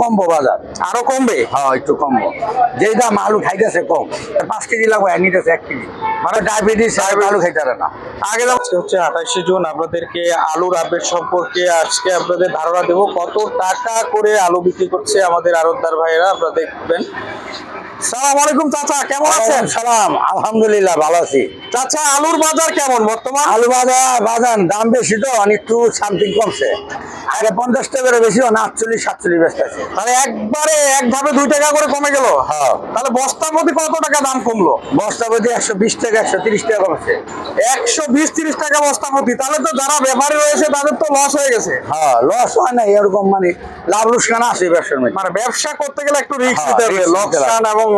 কমবো বাজার। আরও কমবে? হ্যাঁ একটু কমবো। যেই দাম আলু খাইতেছে কম। পাঁচ কেজি লাগবে নিতেছে এক কেজি। মানে ডায়াবেটিস আলু খাইতে না। আগে হচ্ছে আঠাশে জুন আপনাদেরকে আলুর আপডেট সম্পর্কে আজকে আপনাদের ধারণা দেব। কত টাকা করে আলু বিক্রি করছে আমাদের ভাইয়েরা আপনারা দেখবেন। সালাম আলাইকুম চাচা কেমন আছেন? সালাম আলহামদুলিল্লাহ ভালো আছি। চাচা আলুর বাজার কেমন বর্তমান? আলু বাজার বাজার দাম বেশি তো একটু সামথিং কমছে। আগে পঞ্চাশ টাকা বেশি না আটচল্লিশ সাতচল্লিশ ব্যস্ত মানে একবারে এক ধাপে দুই টাকা করে কমে গেল? হ্যাঁ। তাহলে বস্তার প্রতি কত টাকা দাম কমলো? বস্তা প্রতি একশো বিশ টাকা একশো তিরিশ টাকা কমছে। একশো বিশ তিরিশ টাকা বস্তা প্রতি। তাহলে তো যারা ব্যাপারী রয়েছে তাদের তো লস হয়ে গেছে। হ্যাঁ লস হয় না এরকম মানে লাভ লুসকান আছে ব্যবসার মধ্যে। মানে ব্যবসা করতে গেলে একটু রিস্ক হ্যাঁ, নিতে হবে। লোকসান এবং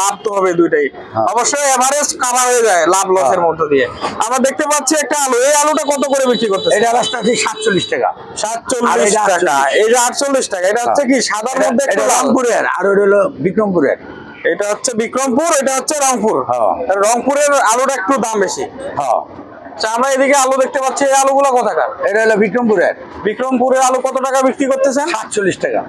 লাভ তো হবে দুইটাই। হ্যাঁ। অবশ্যই এভারেজ কাভার হয়ে যায় লাভ লসের হ্যাঁ। মধ্য দিয়ে। আমরা দেখতে পাচ্ছি একটা আলু। এই আলুটা কত করে বিক্রি করতে এটা রাস্তা সাতচল্লিশ টাকা। সাতচল্লিশ এটা টাকা। 48 এই যে আটচল্লিশ টাকা এটা হচ্ছে কি? সাদার মধ্যে একটু এটা লাল। রংপুরের আর ওটা হলো বিক্রমপুরের। এটা হচ্ছে বিক্রমপুর এটা হচ্ছে রংপুর। হ্যাঁ। তাহলে রংপুরের আলুটা একটু দাম বেশি। হ্যাঁ। আচ্ছা, আমরা এদিকে আলু দেখতে পাচ্ছি এই আলুগুলো কোথাকার? এটা হলো বিক্রমপুরের। বিক্রমপুরের আলু কত টাকা বিক্রি করতেছেন? সাতচল্লিশ টাকা।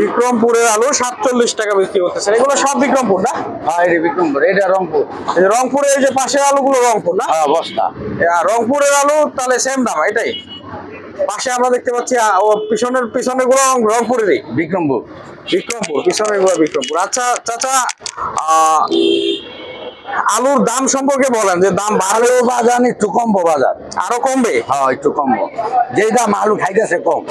বিক্রমপুরের আলু সাতচল্লিশ টাকা বিক্রি করতেছেন। এগুলো সব বিক্রমপুর না? হ্যাঁ এটা বিক্রমপুর এটা রংপুর। এই যে রংপুরে এই যে পাশের আলুগুলো রংপুর না? হ্যাঁ বস্তা। রংপুরের আলু তাহলে সেম দাম এটাই? পাশে আমরা দেখতে পাচ্ছি ও পিছনের পিছনেরগুলো রংপুরের রংপুরেরই। বিক্রমপুর। বিক্রমপুর পিছনেরগুলো বিক্রমপুর। আচ্ছা চাচা আহ, আলুর দাম সম্পর্কে বলেন যে দাম বাড়লো বাজার একটু কমবো বাজার। আরও কমবে? হ্যাঁ একটু কমবো। যেই দাম আলু খাইতেছে কম।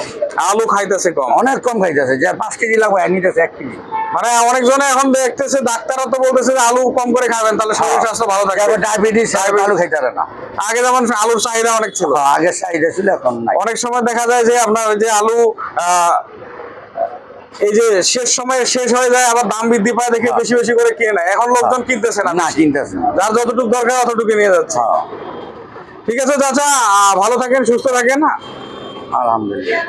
আলু খাইতেছে কম। অনেক কম খাইতেছে যে পাঁচ কেজি লাগবে আর নিতেছে এক কেজি। মানে অনেকজনে এখন দেখতেছে ডাক্তাররা তো বলতেছে যে আলু কম করে খাবেন তাহলে শরীর স্বাস্থ্য ভালো থাকবে ডায়াবেটিস আলু খাইতে পারে না। আগে যেমন আলুর চাহিদা অনেক ছিল। হ্যাঁ, আগে চাহিদা ছিল এখন নাই। অনেক সময় দেখা যায় যে আপনার যে আলু এই যে শেষ সময়ে শেষ হয়ে যায় আবার দাম বৃদ্ধি পায় দেখে হ্যাঁ। বেশি বেশি করে কিনে নেয়। এখন লোকজন কিনতেছে না। না কিনতেছে না। যার যতটুকু দরকার অতটুকু নিয়ে যাচ্ছে। হ্যাঁ। ঠিক আছে চাচা ভালো থাকেন সুস্থ থাকেন আলহামদুলিল্লাহ।